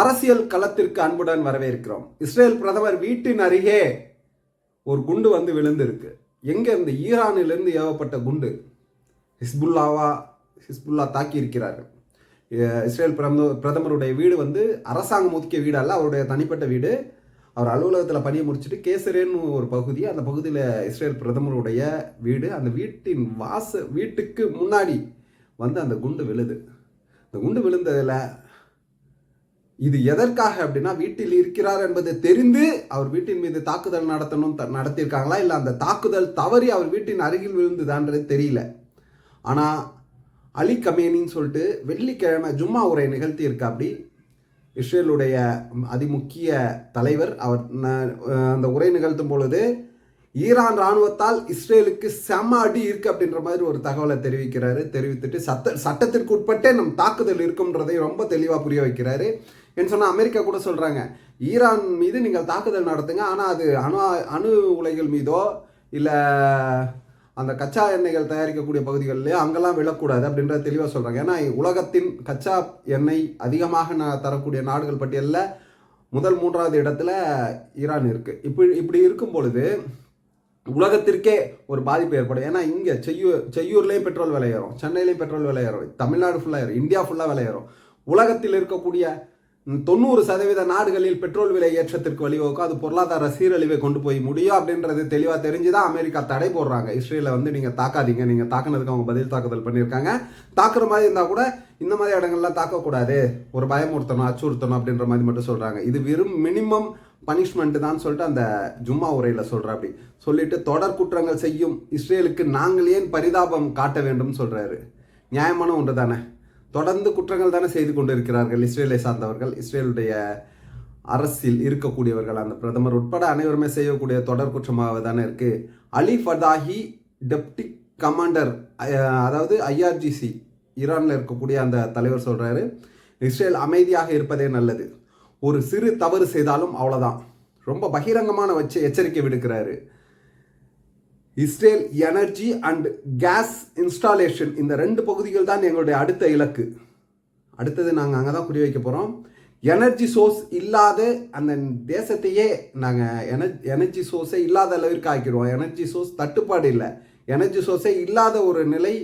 அரசியல் களத்திற்கு அன்புடன் வரவேற்கிறோம். இஸ்ரேல் பிரதமர் வீட்டின் அருகே ஒரு குண்டு வந்து விழுந்திருக்கு. எங்க இந்த ஈரானிலிருந்து ஏவப்பட்ட குண்டு? ஹிஸ்புல்லாவா ஹிஸ்புல்லா தாக்கி இருக்கிறார்கள் இஸ்ரேல் பிரதம பிரதமருடைய வீடு வந்து அரசாங்கம் ஒதுக்கிய வீடு அல்ல அவருடைய தனிப்பட்ட வீடு. அவர் அலுவலகத்தில் பணியை முடிச்சுட்டு கேசரேன்னு ஒரு பகுதி அந்த பகுதியில் இஸ்ரேல் பிரதமருடைய வீடு. அந்த வீட்டின் வாச வீட்டுக்கு முன்னாடி வந்து அந்த குண்டு விழுது. இந்த குண்டு விழுந்ததில் இது எதற்காக அப்படின்னா வீட்டில் இருக்கிறார் என்பது தெரிந்து அவர் வீட்டின் மீது தாக்குதல் நடத்தணும் நடத்தியிருக்காங்களா? இல்லை அந்த தாக்குதல் தவறி அவர் வீட்டின் அருகில் விழுந்துதான்றது தெரியல. ஆனால் அலி கமேனின்னு சொல்லிட்டு வெள்ளிக்கிழமை ஜும்மா உரை நிகழ்த்தி இஸ்ரேலுடைய அதிமுக்கிய தலைவர் அவர் அந்த உரை நிகழ்த்தும் பொழுது ஈரான் ராணுவத்தால் இஸ்ரேலுக்கு செம அடி இருக்கு அப்படின்ற மாதிரி ஒரு தகவலை தெரிவிக்கிறாரு. தெரிவித்துட்டு சட்ட சட்டத்திற்கு உட்பட்டே நம் தாக்குதல் இருக்கும்ன்றதை ரொம்ப தெளிவாக புரிய வைக்கிறாரு. என்று சொன்னால் அமெரிக்கா கூட சொல்கிறாங்க ஈரான் மீது நீங்கள் தாக்குதல் நடத்துங்க. ஆனால் அது அணு அணு உலைகள் மீதோ இல்லை அந்த கச்சா எண்ணெய்கள் தயாரிக்கக்கூடிய பகுதிகளிலே அங்கெல்லாம் விழக்கூடாது அப்படின்றத தெளிவாக சொல்கிறாங்க ஏன்னா உலகத்தின் கச்சா எண்ணெய் அதிகமாக ந தரக்கூடிய நாடுகள் பட்டியலில் முதல் மூன்றாவது இடத்துல ஈரான் இருக்குது இப்படி இப்படி இருக்கும் பொழுது உலகத்திற்கே ஒரு பாதிப்பு ஏற்படும். ஏன்னா இங்கே செய்யூர் செய்யூர்லேயும் பெட்ரோல் விலை ஏறும். சென்னையிலையும் பெட்ரோல் விலை ஏறும். தமிழ்நாடு ஃபுல்லாக ஏறும். இந்தியா ஃபுல்லாக விலை ஏறும். உலகத்தில் இருக்கக்கூடிய தொண்ணூறு சதவீத நாடுகளில் பெட்ரோல் விலை ஏற்றத்திற்கு வழிவகுக்கும் அது பொருளாதார சீரழிவை கொண்டு போய் முடியும் அப்படின்றது தெளிவாக தெரிஞ்சு தான் அமெரிக்கா தடை போடுறாங்க. இஸ்ரேலை வந்து நீங்கள் தாக்காதீங்க. நீங்கள் தாக்குனதுக்கு அவங்க பதில் தாக்குதல் பண்ணியிருக்காங்க. தாக்குற மாதிரி இருந்தால் கூட இந்த மாதிரி இடங்கள்லாம் தாக்கக்கூடாது. ஒரு பயமுறுத்தணும் அச்சுறுத்தணும் அப்படின்ற மாதிரி மட்டும் சொல்கிறாங்க இது வெறும் மினிமம் பனிஷ்மெண்ட்டு தான் சொல்லிட்டு அந்த ஜும்மா உரையில் சொல்கிற அப்படி. சொல்லிட்டு தொடர் குற்றங்கள் செய்யும் இஸ்ரேலுக்கு நாங்கள் ஏன் பரிதாபம் காட்ட வேண்டும் சொல்கிறாரு நியாயமான ஒன்று தானே தொடர்ந்து குற்றங்கள் தானே செய்து கொண்டு இருக்கிறார்கள் இஸ்ரேலை சார்ந்தவர்கள். இஸ்ரேலுடைய அரசில் இருக்கக்கூடியவர்கள் அந்த பிரதமர் உட்பட அனைவருமே செய்யக்கூடிய தொடர் குற்றமாக தானே இருக்கு. அலி ஃபதாஹி டெப்டி கமாண்டர் அதாவது ஐஆர்ஜிசி ஈரானில் இருக்கக்கூடிய அந்த தலைவர் சொல்றாரு இஸ்ரேல் அமைதியாக இருப்பதே நல்லது. ஒரு சிறு தவறு செய்தாலும் அவ்வளோதான் ரொம்ப பகிரங்கமான வச்சு எச்சரிக்கை விடுக்கிறாரு. Israel energy and gas installation இந்த ரெண்டு பகுதிகள் தான் எங்களுடைய அடுத்த இலக்கு. அடுத்தது நாங்கள் அங்கே தான் குறி வைக்க போகிறோம் எனர்ஜி சோர்ஸ் இல்லாத அந்த தேசத்தையே நாங்கள் என எனர்ஜி சோர்ஸே இல்லாத அளவிற்கு ஆக்கிடுவோம். எனர்ஜி சோர்ஸ் தட்டுப்பாடு இல்லை. எனர்ஜி சோர்ஸே இல்லாத ஒரு நிலை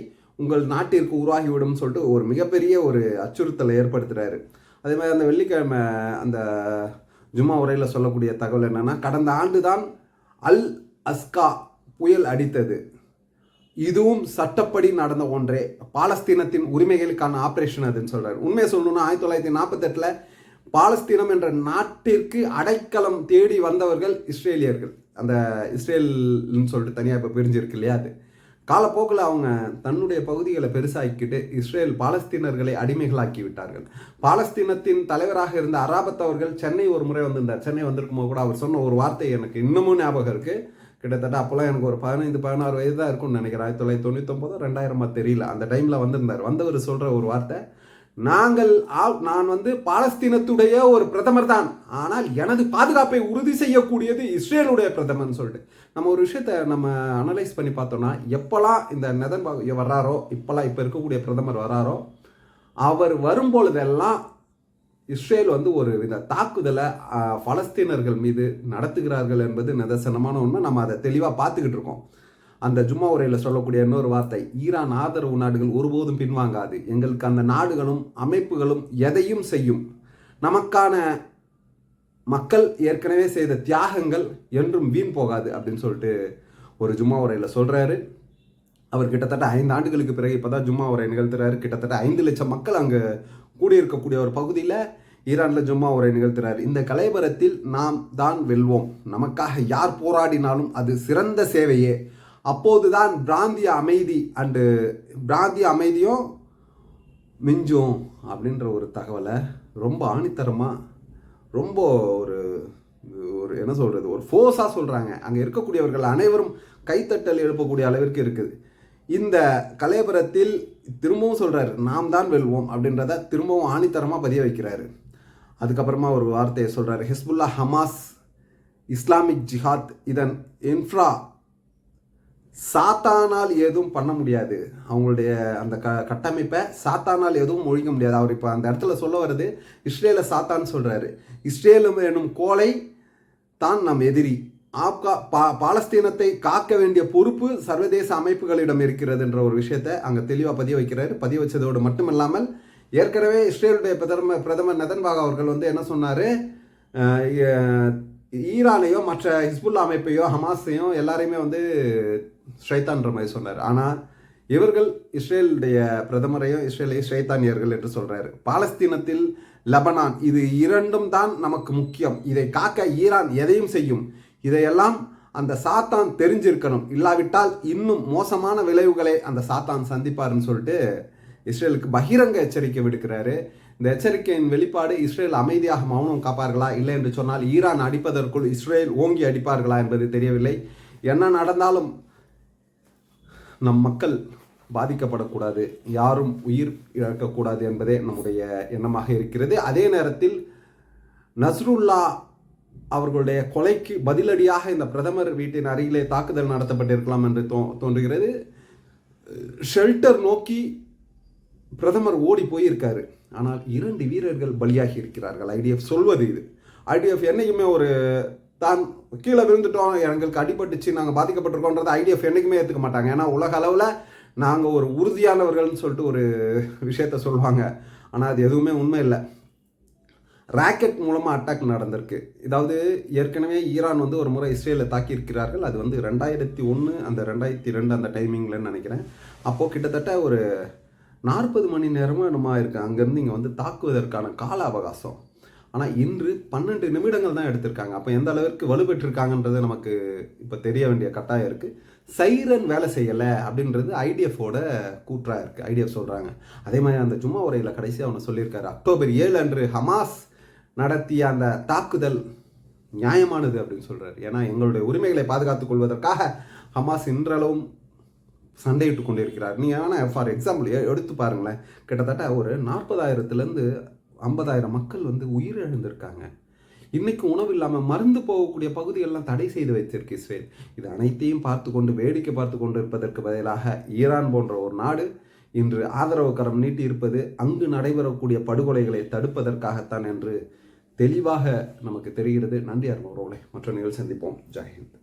உங்கள் நாட்டிற்கு உருவாகிவிடும் சொல்லிட்டு ஒரு மிகப்பெரிய ஒரு அச்சுறுத்தலை ஏற்படுத்துகிறாரு அதே மாதிரி அந்த வெள்ளிக்கிழமை அந்த ஜும்மா உரையில் சொல்லக்கூடிய தகவல் என்னென்னா கடந்த ஆண்டு தான் அல் அஸ்கா புயல் அடித்தது. இதுவும் சட்டப்படி நடந்த ஒன்றே. பாலஸ்தீனத்தின் உரிமைகளுக்கான ஆப்ரேஷன் அதுன்னு சொல்கிறார் உண்மையை சொல்லணும்னா ஆயிரத்தி தொள்ளாயிரத்தி நாற்பத்தெட்டில் பாலஸ்தீனம் என்ற நாட்டிற்கு அடைக்கலம் தேடி வந்தவர்கள் இஸ்ரேலியர்கள். அந்த இஸ்ரேல்னு சொல்லிட்டு தனியாக இப்போ பிரிஞ்சிருக்கு இல்லையா அது. காலப்போக்கில் அவங்க தன்னுடைய பகுதிகளை பெருசாக்கிட்டு இஸ்ரேல் பாலஸ்தீனர்களை அடிமைகளாக்கி விட்டார்கள். பாலஸ்தீனத்தின் தலைவராக இருந்த அராபத் அவர்கள் சென்னை ஒரு முறை வந்திருந்தார். சென்னை வந்திருக்கும் போது கூட அவர் சொன்ன ஒரு வார்த்தை எனக்கு இன்னமும் ஞாபகம் இருக்குது கிட்டத்தட்ட அப்போல்லாம் எனக்கு ஒரு பதினைந்து பதினாறு வயது தான் இருக்கும்னு நினைக்கிறேன். ஆயிரத்தி தொள்ளாயிரத்தி தொண்ணூத்தொம்பதோ ரெண்டாயிரமா தெரியல. அந்த டைமில் வந்திருந்தார். வந்தவர் சொல்கிற ஒரு வார்த்தை நாங்கள் ஆ- நான் வந்து பாலஸ்தீனத்துடைய ஒரு பிரதமர் தான். ஆனால் எனது பாதுகாப்பை உறுதி செய்யக்கூடியது இஸ்ரேலுடைய பிரதமர்னு சொல்லிட்டு. நம்ம ஒரு விஷயத்த நம்ம அனலைஸ் பண்ணி பார்த்தோம்னா எப்போல்லாம் இந்த நெதன் வர்றாரோ இப்போல்லாம் இப்போ இருக்கக்கூடிய பிரதமர் வராரோ அவர் வரும்பொழுதெல்லாம் இஸ்ரேல் வந்து ஒரு வித தாக்குதலை பலஸ்தீனர்கள் மீது நடத்துகிறார்கள் என்பது நிதர்சனமான உண்மை. நம்ம அதை தெளிவாக பார்த்துக்கிட்டு இருக்கோம். அந்த ஜும்மா உரையில் சொல்லக்கூடிய இன்னொரு வார்த்தை ஈரான் ஆதரவு நாடுகள் ஒருபோதும் பின்வாங்காது. எங்களுக்கு அந்த நாடுகளும் அமைப்புகளும் எதையும் செய்யும். நமக்கான மக்கள் ஏற்கனவே செய்த தியாகங்கள் என்றும் வீண் போகாது அப்படின்னு சொல்லிட்டு ஒரு ஜும்மா உரையில் சொல்கிறாரு அவர் கிட்டத்தட்ட ஐந்து ஆண்டுகளுக்கு பிறகு இப்போதான் ஜும்மா உரை நிகழ்த்துறாரு. கிட்டத்தட்ட ஐந்து லட்சம் மக்கள் அங்கே கூடியிருக்கக்கூடிய ஒரு பகுதியில் ஈரானில் ஜும்மா உரை நிகழ்த்தினார் இந்த கலைபரத்தில் நாம் தான் வெல்வோம். நமக்காக யார் போராடினாலும் அது சிறந்த சேவையே. அப்போதுதான் பிராந்திய அமைதி அண்டு பிராந்திய அமைதியும் மிஞ்சும் அப்படின்ற ஒரு தகவலை ரொம்ப ஆணித்தரமாக ரொம்ப ஒரு ஒரு என்ன சொல்கிறது ஒரு ஃபோர்ஸாக சொல்கிறாங்க அங்கே இருக்கக்கூடியவர்கள் அனைவரும் கைத்தட்டல் எழுப்பக்கூடிய அளவிற்கு இருக்குது. இந்த கலைபுரத்தில் திரும்பவும் சொல்கிறாரு நாம் தான் வெல்வோம் அப்படின்றத திரும்பவும் ஆணித்தரமாக பதிய வைக்கிறாரு. அதுக்கப்புறமா ஒரு வார்த்தையை சொல்கிறாரு ஹிஸ்புல்லா ஹமாஸ் இஸ்லாமிக் ஜிஹாத் இதன் இன்ஃப்ரா சாத்தானால் எதுவும் பண்ண முடியாது. அவங்களுடைய அந்த க கட்டமைப்பை சாத்தானால் எதுவும் ஒழிக்க முடியாது. அவர் இப்போ அந்த இடத்துல சொல்ல வருது இஸ்ரேலை சாத்தான்னு சொல்கிறாரு இஸ்ரேலும் எனும் கோலை தான் நம் எதிரி. ஆப்கா பா பாலஸ்தீனத்தை காக்க வேண்டிய பொறுப்பு சர்வதேச அமைப்புகளிடம் இருக்கிறது என்ற ஒரு விஷயத்தை அங்கே தெளிவாக பதிய வைக்கிறாரு. பதிய வச்சதோடு மட்டுமல்லாமல் ஏற்கனவே இஸ்ரேலுடைய பிரதமர் பிரதமர் நதன்பாக் அவர்கள் வந்து என்ன சொன்னார்? ஈரானையோ மற்ற ஹிஸ்புல்லா அமைப்பையோ ஹமாஸையும் எல்லாரையுமே வந்து ஸ்ரைத்தான்ற மாதிரி சொன்னார். ஆனால் இவர்கள் இஸ்ரேலுடைய பிரதமரையும் இஸ்ரேலை ஸ்ரைத்தானியர்கள் என்று சொல்கிறார் பாலஸ்தீனத்தில் லெபனான் இது இரண்டும் தான் நமக்கு முக்கியம். இதை காக்க ஈரான் எதையும் செய்யும். இதையெல்லாம் அந்த சாத்தான் தெரிஞ்சிருக்கணும். இல்லாவிட்டால் இன்னும் மோசமான விளைவுகளை அந்த சாத்தான் சந்திப்பாருன்னு சொல்லிட்டு இஸ்ரேலுக்கு பகிரங்க எச்சரிக்கை விடுக்கிறாரு. இந்த எச்சரிக்கையின் வெளிப்பாடு இஸ்ரேல் அமைதியாக மௌனம் காப்பார்களா? இல்லை என்று சொன்னால் ஈரான் அடிப்பதற்குள் இஸ்ரேல் ஓங்கி அடிப்பார்களா என்பது தெரியவில்லை. என்ன நடந்தாலும் நம் மக்கள் பாதிக்கப்படக்கூடாது. யாரும் உயிர் இழக்கக்கூடாது என்பதே நம்முடைய எண்ணமாக இருக்கிறது. அதே நேரத்தில் நஸ்ருல்லா அவர்களுடைய கொலைக்கு பதிலடியாக இந்த பிரதமர் வீட்டின் அருகிலே தாக்குதல் நடத்தப்பட்டிருக்கலாம் என்று தோ தோன்றுகிறது. ஷெல்டர் நோக்கி பிரதமர் ஓடி போயிருக்காரு. ஆனால் இரண்டு வீரர்கள் பலியாகி இருக்கிறார்கள். ஐடிஎஃப் சொல்வது இது. ஐடிஎஃப் என்னைக்குமே ஒரு தான் கீழே விழுந்துட்டோம் எங்களுக்கு அடிபட்டுச்சு நாங்கள் பாதிக்கப்பட்டிருக்கோன்றது ஐடிஎஃப் என்றைக்குமே ஏற்றுக்க மாட்டாங்க. ஏன்னா உலக அளவில் நாங்கள் ஒரு உறுதியானவர்கள்னு சொல்லிட்டு ஒரு விஷயத்த சொல்லுவாங்க. ஆனால் அது எதுவுமே உண்மை இல்லை. ராக்கெட் மூலமாக அட்டாக் நடந்திருக்கு. இதாவது ஏற்கனவே ஈரான் வந்து ஒரு முறை இஸ்ரேலை தாக்கியிருக்கிறார்கள். அது வந்து ரெண்டாயிரத்தி ஒன்று அந்த ரெண்டாயிரத்தி ரெண்டு அந்த டைமிங்லன்னு நினைக்கிறேன். அப்போது கிட்டத்தட்ட ஒரு நாற்பது மணி நேரமும் என்னமா இருக்குது அங்கேருந்து இங்கே வந்து தாக்குவதற்கான கால அவகாசம். ஆனால் இன்று பன்னெண்டு நிமிடங்கள் தான் எடுத்திருக்காங்க. அப்போ எந்த அளவிற்கு வலுப்பெற்றிருக்காங்கன்றது நமக்கு இப்போ தெரிய வேண்டிய கட்டாயம் இருக்குது சைரன் வேலை செய்யலை அப்படின்றது ஐடிஎஃபோட கூற்றாக இருக்குது ஐடிஎஃப் சொல்கிறாங்க அதே மாதிரி அந்த ஜும்மா உரையில் கடைசியாக அவனை சொல்லியிருக்காரு. அக்டோபர் ஏழு அன்று ஹமாஸ் நடத்திய அந்த தாக்குதல் நியாயமானது அப்படின்னு சொல்கிறார் ஏன்னா எங்களுடைய உரிமைகளை பாதுகாத்துக் கொள்வதற்காக ஹமாஸ் இன்றளவும் சண்டையிட்டு கொண்டிருக்கிறார். நீ ஆனால் ஃபார் எக்ஸாம்பிள் எடுத்து பாருங்களேன். கிட்டத்தட்ட ஒரு நாற்பதாயிரத்துலேருந்து ஐம்பதாயிரம் மக்கள் வந்து உயிரிழந்திருக்காங்க. இன்னைக்கு உணவு இல்லாமல் மருந்து போகக்கூடிய பகுதியெல்லாம் தடை செய்து வைத்திருக்கு இஸ்ரேல். இது அனைத்தையும் பார்த்து கொண்டு வேடிக்கை பார்த்து கொண்டு இருப்பதற்கு பதிலாக ஈரான் போன்ற ஒரு நாடு இன்று ஆதரவு கரம் நீட்டி இருப்பது அங்கு நடைபெறக்கூடிய படுகொலைகளை தடுப்பதற்காகத்தான் என்று தெளிவாக நமக்கு தெரிகிறது. நன்றி அருண் மற்ற நிகழ்ச்சி சந்திப்போம். ஜெயஹிந்த்